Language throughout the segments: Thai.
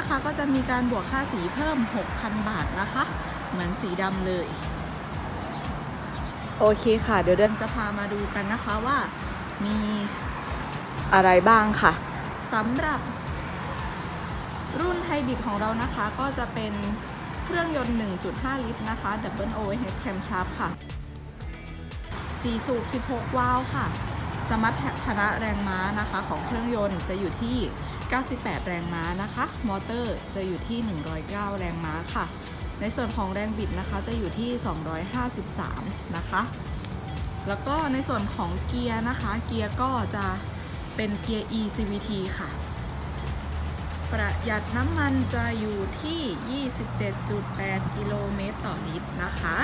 นะคะก็จะมีการบวกค่าสีเพิ่ม 6,000 บาทนะคะ เหมือนสีดำเลย โอเคค่ะ เดี๋ยวเดินจะพามาดูกันนะคะว่ามีอะไรบ้างค่ะสำหรับรุ่นไฮบริดของเรานะคะก็จะเป็นเครื่องยนต์ 1.5 ลิตรนะคะ Double Overhead Camshaft ค่ะ4สูบ 16 วาล์วค่ะ สมรรถนะแรงม้านะคะ ของเครื่องยนต์จะอยู่ที่ 98 แรงม้านะคะ มอเตอร์จะอยู่ที่ 109 แรงม้าค่ะ ในส่วนของแรงบิดนะคะจะอยู่ที่ 253 นะคะ แล้วก็ในส่วนของเกียร์นะคะ เกียร์ก็จะเป็นเกียร์ e CVT ค่ะ ประหยัดน้ำมันจะอยู่ที่ 27.8 กิโลเมตรต่อลิตรนะคะ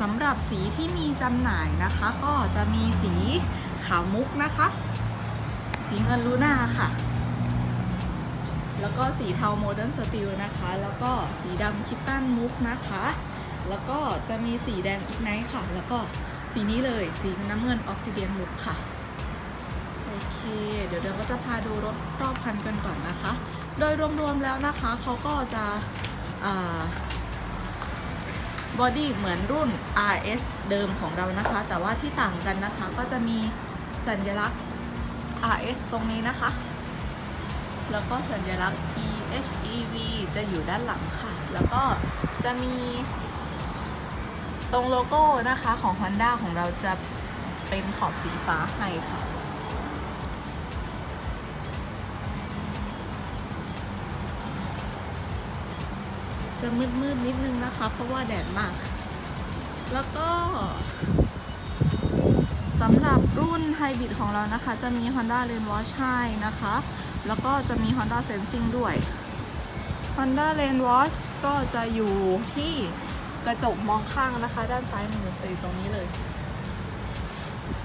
สำหรับสีที่มีจำหน่ายนะคะ ก็จะมีสีขาวมุกนะคะ สีเงินลูน่าค่ะ แล้วก็สีเทาโมเดิร์นสตีลนะคะ แล้วก็สีดำคิตตันมุกนะคะ แล้วก็จะมีสีแดงอีกไนท์ค่ะ แล้วก็สีนี้เลยสีน้ำเงินออกซิเดียนมุกค่ะ โอเค เดี๋ยวเดี๋ยวก็จะพาดูรถรอบคันกันก่อนนะคะ โดยรวมๆแล้วนะคะเขาก็จะบอดี้เหมือนรุ่น RS เดิมของเรานะคะ แต่ว่าที่ต่างกันนะคะก็จะมีสัญลักษณ์ RS ตรงนี้นะคะ แล้วก็สัญลักษณ์ EHEV จะอยู่ด้านหลังค่ะ แล้วก็จะมี ตรงโลโก้นะคะของ Honda ของเราจะเป็นขอบสีฟ้าให้ค่ะจะมืดมืดๆนิดนึงนะคะ เพราะว่าแดดมาก แล้วก็สำหรับรุ่นไฮบริดของเรานะคะ จะมี Honda Lane Watch ให้นะคะ แล้วก็จะมี Honda Sensing ด้วย Honda Lane Watch ก็จะอยู่ที่กระจกมองข้างนะคะ ด้านซ้ายมือจะอยู่ตรงนี้เลย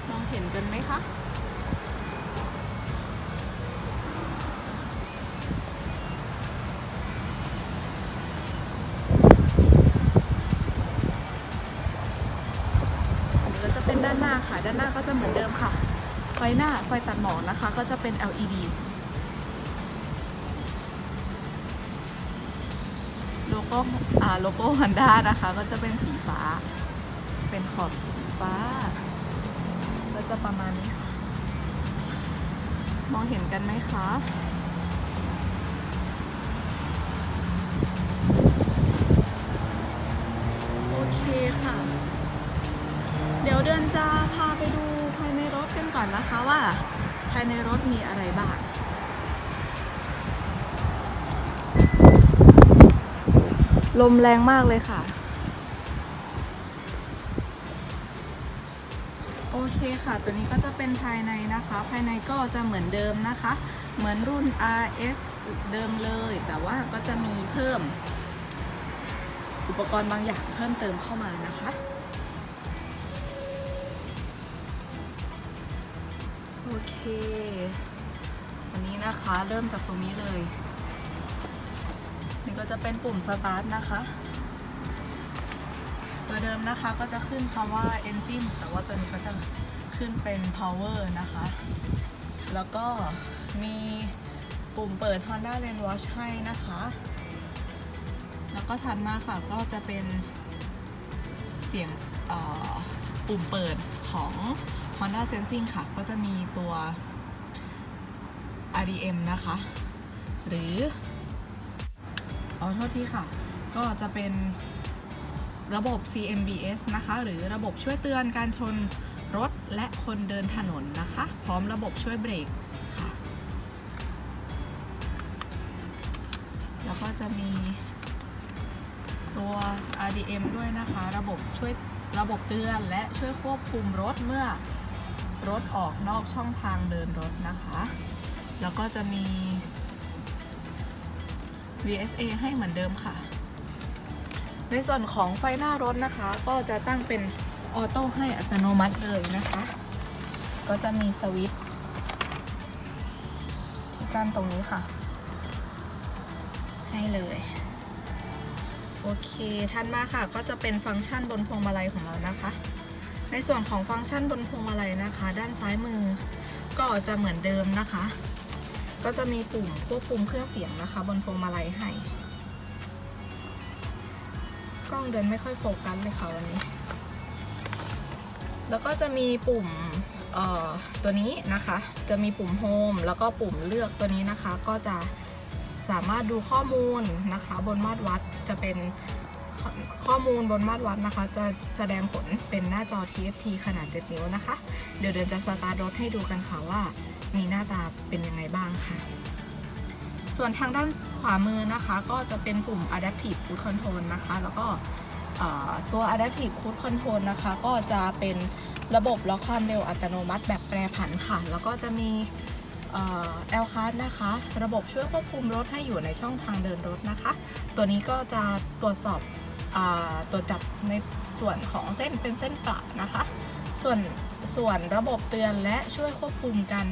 มองเห็นกันไหมคะอันนี้ก็จะเป็นด้านหน้าค่ะ ด้านหน้าก็จะเหมือนเดิมค่ะ ไฟหน้าไฟตัดหมอกนะคะ ก็จะเป็น LED โลโก้อ่าโลโก้ Honda นะคะ ก็จะเป็นสีฟ้า เป็นขอบสีฟ้า ก็จะประมาณนี้ค่ะ มองเห็นกันไหมคะโอเคค่ะ เดี๋ยวเดือนจะพาไปดูภายในรถกันก่อนนะคะว่า ภายในรถมีอะไรบ้าง ลมแรงมากเลยค่ะ โอเคค่ะ ตัวนี้ก็จะเป็นภายในนะคะ ภายในก็จะเหมือนเดิมนะคะ เหมือนรุ่น RS เดิมเลย แต่ว่าก็จะมีเพิ่ม อุปกรณ์บางอย่างเพิ่มเติมเข้ามานะคะโอเค วันนี้นะคะเริ่มจากตรงนี้เลย นี่ก็จะเป็นปุ่มสตาร์ทนะคะตัวเดิมนะคะก็จะขึ้นคำว่า engine แต่ว่าตัวนี้ก็จะขึ้นเป็น power นะคะ แล้วก็มีปุ่มเปิด Honda Lane Watch ให้นะคะ แล้วก็ถัดมาค่ะก็จะเป็นเสียงปุ่มเปิดของ Honda Sensing ค่ะ ก็จะมีตัว RDM นะคะ หรือ อ๋อโทษทีค่ะ ก็จะเป็นระบบ CMBS นะคะ หรือระบบช่วยเตือนการชนรถและคนเดินถนนนะคะ พร้อมระบบช่วยเบรกค่ะ แล้วก็จะมีตัว RDM ด้วยนะคะ ระบบช่วยระบบเตือนและช่วยควบคุมรถเมื่อรถออกนอกช่องทางเดินรถนะคะ แล้วก็จะมี VSA ให้เหมือนเดิมค่ะ ในส่วนของไฟหน้ารถนะคะ ก็จะตั้งเป็นออโต้ให้อัตโนมัติเลยนะคะ ก็จะมีสวิตช์ที่กั้นตรงนี้ค่ะ ให้เลย โอเคท่านมาค่ะ ก็จะเป็นฟังก์ชันบนพวงมาลัยของเรานะคะ ในส่วนของฟังก์ชันบนพวงมาลัยนะคะ ด้านซ้ายมือก็จะเหมือนเดิมนะคะ ก็จะมีปุ่มควบคุมเครื่องเสียงนะคะ บนพวงมาลัยให้กล้องเดินไม่ค่อยโฟกัสเลยค่ะวันนี้ แล้วก็จะมีปุ่มตัวนี้นะคะ จะมีปุ่มโฮมแล้วก็ปุ่มเลือกตัวนี้นะคะ ก็จะสามารถดูข้อมูลนะคะ บนมาตรวัดจะเป็นข้อข้อมูลบนมาตรวัดนะคะ จะแสดงผลเป็นหน้าจอ TFT ขนาด 7 นิ้วนะคะ เดี๋ยวเดินจะสตาร์ทรถให้ดูกันค่ะว่า มีหน้าตาเป็นยังไงบ้างค่ะ ส่วนทางด้านขวามือนะคะก็จะเป็นปุ่ม Adaptive Cruise Control นะคะ แล้วก็ตัว Adaptive Cruise Control นะคะ ก็จะเป็นระบบล็อกความเร็วอัตโนมัติแบบแปรผันค่ะ แล้วก็จะมีเอลคาร์นะคะ ระบบช่วยควบคุมรถให้อยู่ในช่องทางเดินรถนะคะ ตัวนี้ก็จะตรวจสอบอตรวจจับในส่วนของเส้นเป็นเส้นประนะคะ ส่วนส่วนระบบเตือนและช่วยควบคุมกัน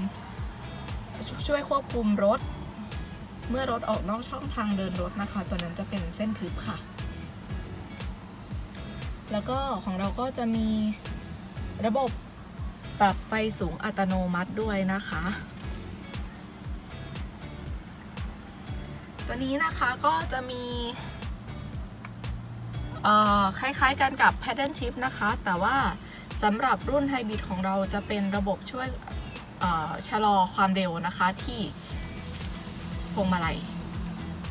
ช่วยควบคุมรถ เมื่อรถออกนอกช่องทางเดินรถนะคะ ตัวนั้นจะเป็นเส้นทึบค่ะ แล้วก็ของเราก็จะมีระบบปรับไฟสูงอัตโนมัติด้วยนะคะ ตัวนี้นะคะก็จะมีคล้ายๆกันกับ Pattern Shift นะคะ แต่ว่าสำหรับรุ่นไฮบริดของเราจะเป็นระบบช่วย ชะลอความเร็วนะคะที่พวงมาลัย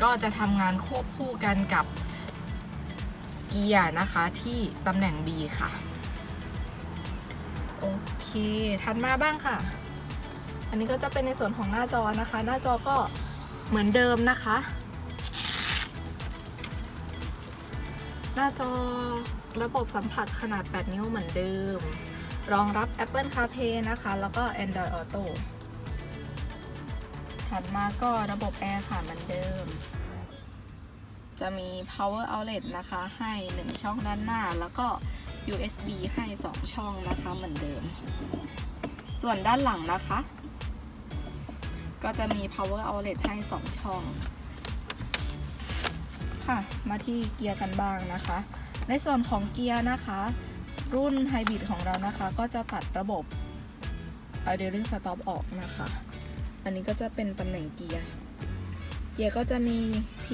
ก็จะทำงานควบคู่กันกับเกียร์นะคะที่ตำแหน่ง B ค่ะ โอเคถัดมาบ้างค่ะ อันนี้ก็จะเป็นในส่วนของหน้าจอนะคะ หน้าจอก็เหมือนเดิมนะคะ หน้าจอระบบสัมผัสขนาด 8 นิ้วเหมือนเดิม รองรับ Apple CarPlay นะคะ แล้วก็ Android Auto ถัดมาก็ระบบแอร์ค่ะเหมือนเดิม จะมี power outlet นะคะ ให้ 1 ช่องด้านหน้า แล้วก็ USB ให้ 2 ช่องนะคะเหมือนเดิม ส่วนด้านหลังนะคะ ก็จะมี power outlet ให้ 2 ช่อง ค่ะ มาที่เกียร์กันบ้างนะคะ ในส่วนของเกียร์นะคะ รุ่นไฮบริดของเรานะคะ ก็จะตัดระบบ idling stop ออกนะคะ อันนี้ก็จะเป็นตำแหน่งเกียร์ เกียร์ก็จะมี P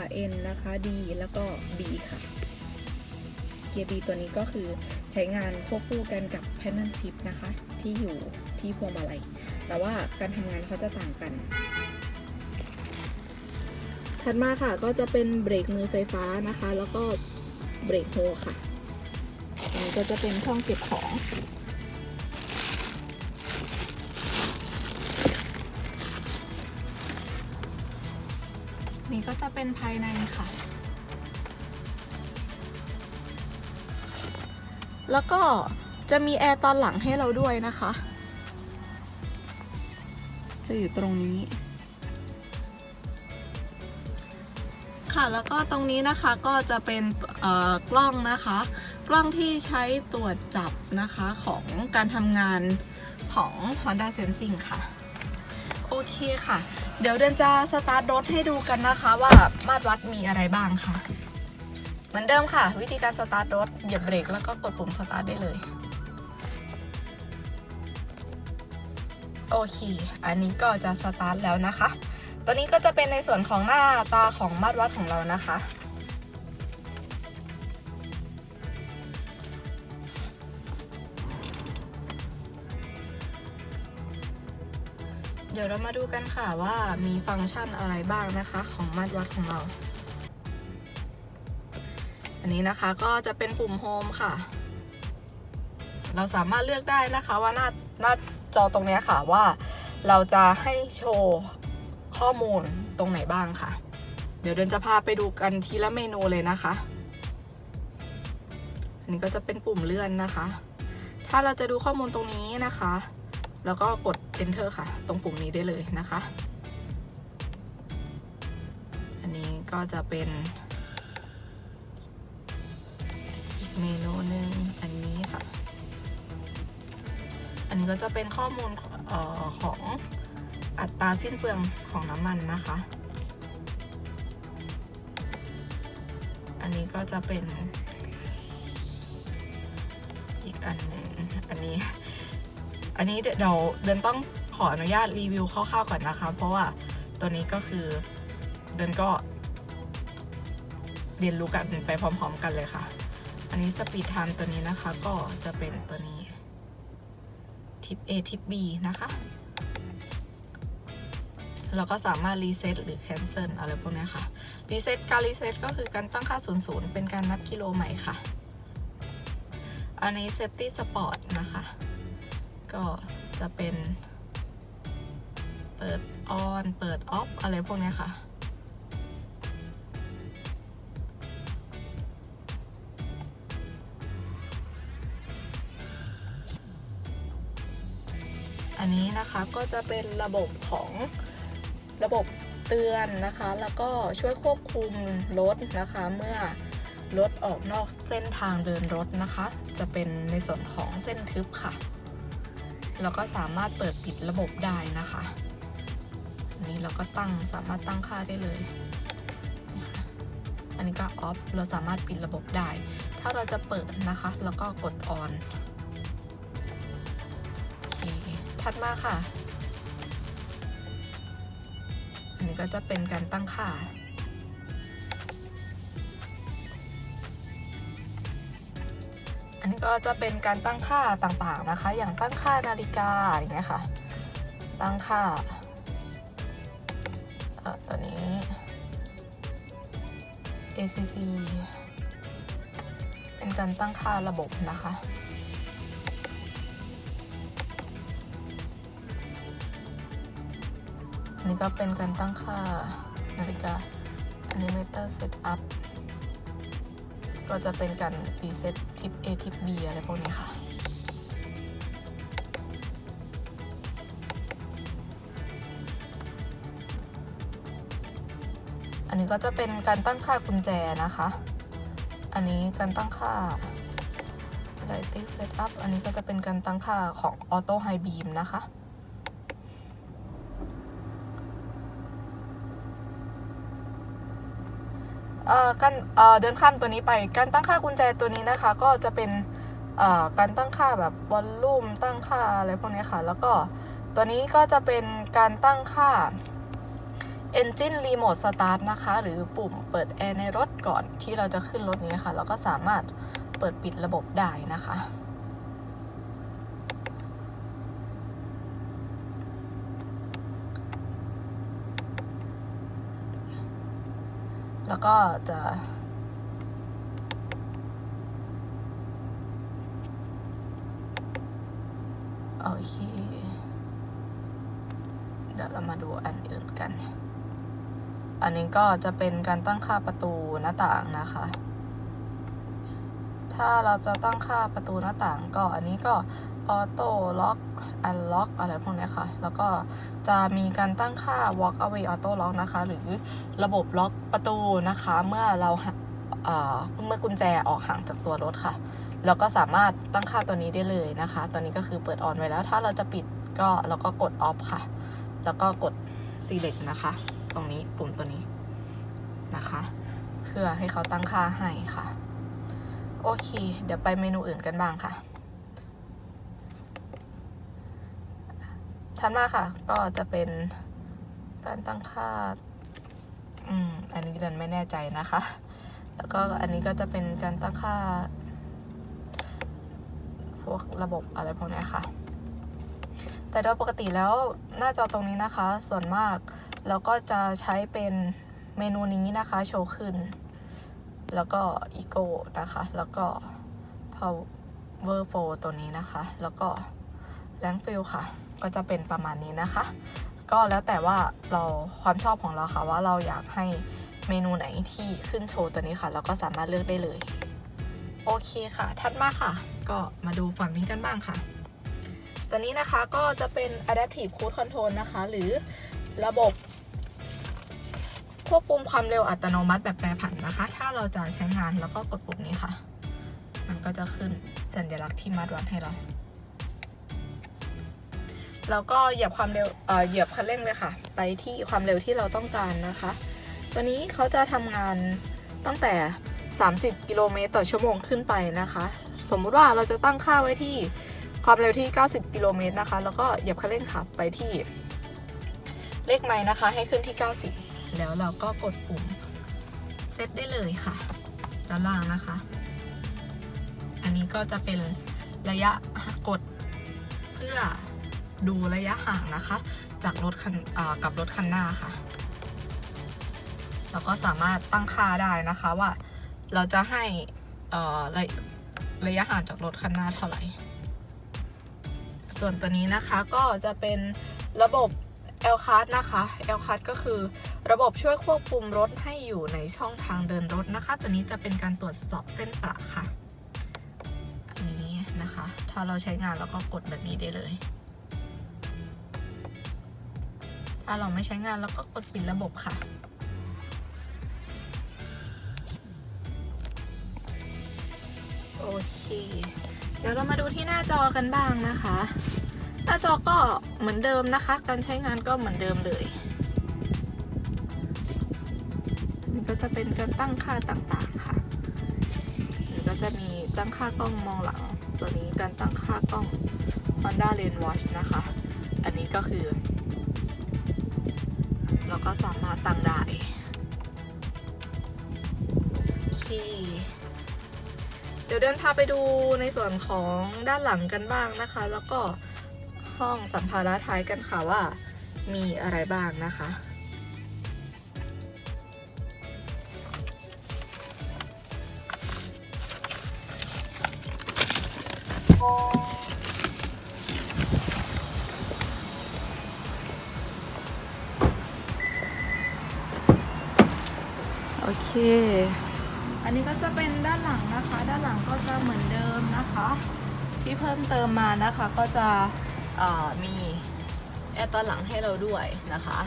R N นะคะ D แล้วก็ B ค่ะ เกียร์ B ตัวนี้ก็คือใช้งานควบคู่กันกับ Panel Shift นะคะ ที่อยู่ที่พวงมาลัย แต่ว่าการทำงานเขาจะต่างกัน ถัดมาค่ะก็จะเป็นเบรกมือไฟฟ้านะคะ แล้วก็เบรกโฮค่ะ นี้ก็จะเป็นช่องเก็บของ นี่ก็จะเป็นภายในค่ะ แล้วก็จะมีแอร์ตอนหลังให้เราด้วยนะคะ จะอยู่ตรงนี้ค่ะแล้วก็ตรงนี้นะคะก็จะเป็นกล้องนะคะ กล้องที่ใช้ตรวจจับนะคะของการทำงานของ Honda Sensing ค่ะ โอเคค่ะ เดี๋ยวเดินจะสตาร์ทรถให้ดูกันนะคะว่ามาตรวัดมีอะไรบ้างค่ะ เหมือนเดิมค่ะ วิธีการสตาร์ทรถเหยียบเบรกแล้วก็กดปุ่มสตาร์ทได้เลย โอเค อันนี้ก็จะสตาร์ทแล้วนะคะ ตัวนี้ก็จะเป็นในส่วนของหน้าตาของมาตรวัดของเรานะคะ ดี๋ยวเรามาดูกันค่ะว่ามีฟังก์ชันอะไรบ้างนะคะของมาตรวัดของเรา อันนี้นะคะก็จะเป็นปุ่มโฮมค่ะ เราสามารถเลือกได้นะคะว่าหน้าหน้าจอตรงนี้ค่ะว่าเราจะให้โชว์ข้อมูลตรงไหนบ้างค่ะ เดี๋ยวเดินจะพาไปดูกันทีละเมนูเลยนะคะ อันนี้ก็จะเป็นปุ่มเลื่อนนะคะ ถ้าเราจะดูข้อมูลตรงนี้นะคะ แล้วก็กด enter ค่ะ ตรงปุ่มนี้ได้เลยนะคะ อันนี้ก็จะเป็นอีกเมนูหนึ่งอันนี้ค่ะ อันนี้ก็จะเป็นข้อมูลออของอัตราสิ้นเปลืองของน้ำมันนะคะ อันนี้ก็จะเป็นอีกอันหนึ่งอันนี้ อันนี้เดี๋ยวเดินต้องขออนุญาตรีวิวคร่าวๆก่อนนะคะ เพราะว่าตัวนี้ก็คือเดินก็เรียนรู้กันไปพร้อมๆกันเลยค่ะ อันนี้สปีดไทม์ตัวนี้นะคะ ก็จะเป็นตัวนี้ทิป A ทิป B นะคะ เราก็สามารถรีเซ็ตหรือแคนเซิลอะไรพวกนี้ค่ะ รีเซ็ตการรีเซ็ตก็คือการตั้งค่า 00 เป็นการนับกิโลใหม่ค่ะ อันนี้ Safety Sport นะคะ ก็จะเป็น เปิดออน เปิดออฟอะไรพวกนี้ค่ะ อันนี้นะคะก็จะเป็นระบบของระบบเตือนนะคะ แล้วก็ช่วยควบคุมรถนะคะ เมื่อรถออกนอกเส้นทางเดินรถนะคะ จะเป็นในส่วนของเส้นทึบค่ะ แล้วก็สามารถเปิดปิดระบบได้นะคะอันนี้เราก็ตั้งสามารถตั้งค่าได้เลย อันนี้ก็ออฟเราสามารถปิดระบบได้ ถ้าเราจะเปิดนะคะ แล้วก็กดออนโอเคถัดมาค่ะ อันนี้ก็จะเป็นการตั้งค่า ก็จะเป็นการตั้งค่าต่างๆนะคะ อย่างตั้งค่านาฬิกาอย่างเงี้ยค่ะ ตั้งค่าเออตัวนี้ ACC เป็นการตั้งค่าระบบนะคะนนี้ก็เป็นการตั้งค่านาฬิกา Animator Setup ก็จะเป็นการรีเซ็ตทิป A ทิป B อะไรพวกนี้ค่ะอันนี้ก็จะเป็นการตั้งค่ากุญแจนะคะ อันนี้การตั้งค่า Lighting Setup อันนี้ก็จะเป็นการตั้งค่าของ Auto High Beam นะคะ เอ่อ การเดินข้ามตัวนี้ไป การตั้งค่ากุญแจตัวนี้นะคะ ก็จะเป็นการตั้งค่าแบบวอลลุ่มตั้งค่าอะไรพวกนี้ค่ะ แล้วก็ตัวนี้ก็จะเป็นการตั้งค่า Engine Remote Start นะคะ หรือปุ่มเปิดแอร์ในรถก่อนที่เราจะขึ้นรถนี้ค่ะ เราก็สามารถเปิดปิดระบบได้นะคะ แล้วก็จะโอเค เดี๋ยวเรามาดูอันอื่นกัน อันนี้ก็จะเป็นการตั้งค่าประตูหน้าต่างนะคะ ถ้าเราจะตั้งค่าประตูหน้าต่างก็อันนี้ก็ออโต้ล็อก อันล็อกอะไรพวกนี้ค่ะ แล้วก็จะมีการตั้งค่า walk away auto lock นะคะ หรือระบบล็อกประตูนะคะ เมื่อเราเอ่อเมื่อกุญแจออกห่างจากตัวรถค่ะเราก็สามารถตั้งค่าตัวนี้ได้เลยนะคะ ตัวนี้ก็คือเปิดออนไว้แล้ว ถ้าเราจะปิดก็เราก็กด off ค่ะ แล้วก็กด select นะคะ ตรงนี้ปุ่มตัวนี้นะคะ เพื่อให้เขาตั้งค่าให้ค่ะ โอเค เดี๋ยวไปเมนูอื่นกันบ้างค่ะ ถัดมาค่ะ ก็จะเป็นการตั้งค่าอืมอันนี้เดินไม่แน่ใจนะคะ แล้วก็อันนี้ก็จะเป็นการตั้งค่า พวกระบบอะไรพวกนี้ค่ะ แต่โดยปกติแล้วหน้าจอตรงนี้นะคะ ส่วนมากเราก็จะใช้เป็นเมนูนี้นะคะ โชว์ขึ้น แล้วก็ Ego นะคะ แล้วก็ Power f l o w ตัวนี้นะคะ แล้วก็ r a n k f i l ค่ะ ก็จะเป็นประมาณนี้นะคะ ก็แล้วแต่ว่าเราความชอบของเราค่ะว่าเราอยากให้เมนูไหนที่ขึ้นโชว์ตัวนี้ค่ะ เราก็สามารถเลือกได้เลย โอเคค่ะ ถัดมาค่ะ ก็มาดูฝั่งนี้กันบ้างค่ะ ตัวนี้นะคะก็จะเป็น Adaptive Cruise Control นะคะ หรือระบบควบคุมความเร็วอัตโนมัติแบบแปรผันนะคะ ถ้าเราจะใช้งานแล้วก็กดปุ่มนี้ค่ะ มันก็จะขึ้นสัญลักษณ์ที่มัดวัดให้เรา แล้วก็เหยียบความเร็วเหยียบคันเร่งเลยค่ะ ไปที่ความเร็วที่เราต้องการนะคะ ตัวนี้เขาจะทำงานตั้งแต่ 30 กิโลเมตรต่อชั่วโมงขึ้นไปนะคะ สมมุติว่าเราจะตั้งค่าไว้ที่ความเร็วที่ 90 กิโลเมตรนะคะ แล้วก็เหยียบคันเร่งขับไปที่เลขไม้นะคะ ให้ขึ้นที่ 90 แล้วเราก็กดปุ่มเซตได้เลยค่ะ ด้านล่างนะคะ อันนี้ก็จะเป็นระยะกดเพื่อ ดูระยะห่างนะคะ จากรถคันกับรถคันหน้าค่ะ เราก็สามารถตั้งค่าได้นะคะว่าเราจะให้ระระยะห่างจากรถคันหน้าเท่าไหร่ ส่วนตัวนี้นะคะก็จะเป็นระบบ l c a r นะคะ l c a r ก็คือระบบช่วยควบคุมรถให้อยู่ในช่องทางเดินรถนะคะ ตัวนี้จะเป็นการตรวจสอบเส้นประค่ะ อันนี้นะคะ ถ้าเราใช้งานเราก็กดแบบนี้ได้เลย ถ้าเราไม่ใช้งานเราก็กดปิดระบบค่ะ โอเค เดี๋ยวเรามาดูที่หน้าจอกันบ้างนะคะ หน้าจอก็เหมือนเดิมนะคะ การใช้งานก็เหมือนเดิมเลยนี่ก็จะเป็นการตั้งค่าต่างๆค่ะนี่ก็จะมีตั้งค่ากล้องมองหลัง ตัวนี้การตั้งค่ากล้อง Honda Lane Watch นะคะ อันนี้ก็คือ เราก็สามารถตั้งได้โอเคเดี๋ยวเดินพาไปดูในส่วนของด้านหลังกันบ้างนะคะ แล้วก็ห้องสัมภาระท้ายกันค่ะว่ามีอะไรบ้างนะคะโจะเป็นด้านหลังนะคะ ด้านหลังก็จะเหมือนเดิมนะคะ ที่เพิ่มเติมมานะคะก็จะมีแอร์ตอนหลังให้เราด้วยนะคะ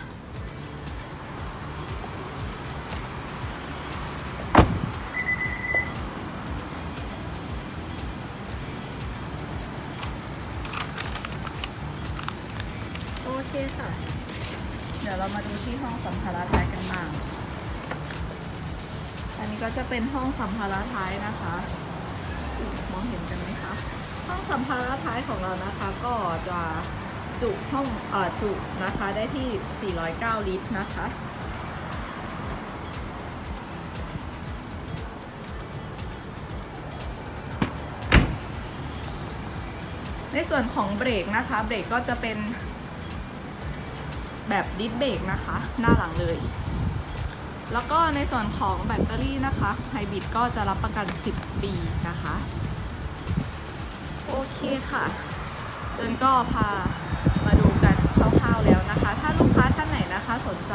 โอเคค่ะ เดี๋ยวเรามาดูที่ห้องสัมภาระท้ายกันบ้าง นี้ก็จะเป็นห้องสัมภาระท้ายนะคะมองเห็นกันไหมคะ ห้องสัมภาระท้ายของเรานะคะก็จะจุห้องเอ่อจุนะคะได้ที่ 409 ลิตรนะคะ ในส่วนของเบรกนะคะ เบรกก็จะเป็นแบบดิสเบรกนะคะ หน้าหลังเลย แล้วก็ในส่วนของแบตเตอรี่นะคะไฮบริดก็จะรับประกัน 10 ปีนะคะ โอเคค่ะเดินก็พามาดูกันคร่าวๆแล้วนะคะ ถ้าลูกค้าท่านไหนนะคะสนใจ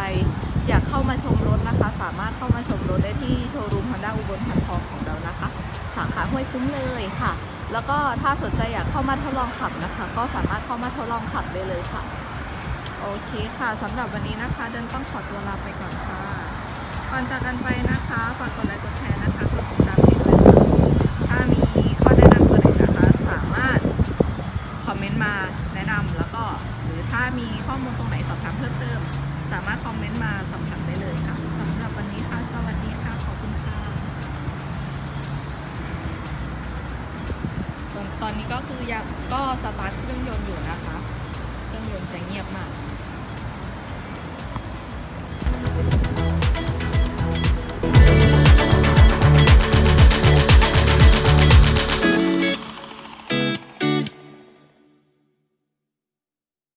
อยากเข้ามาชมรถนะคะ สามารถเข้ามาชมรถได้ที่โชว์รูม Honda อุบลพันทองของเรานะคะ สาขาห้วยคุ้มเลยค่ะ แล้วก็ถ้าสนใจอยากเข้ามาทดลองขับนะคะ ก็สามารถเข้ามาทดลองขับได้เลยค่ะ โอเคค่ะสำหรับวันนี้นะคะ เดินต้องขอตัวลาไปก่อนค่ะ ก่อนจากกันไปนะคะ ฝากกดไลค์กดแชร์นะคะ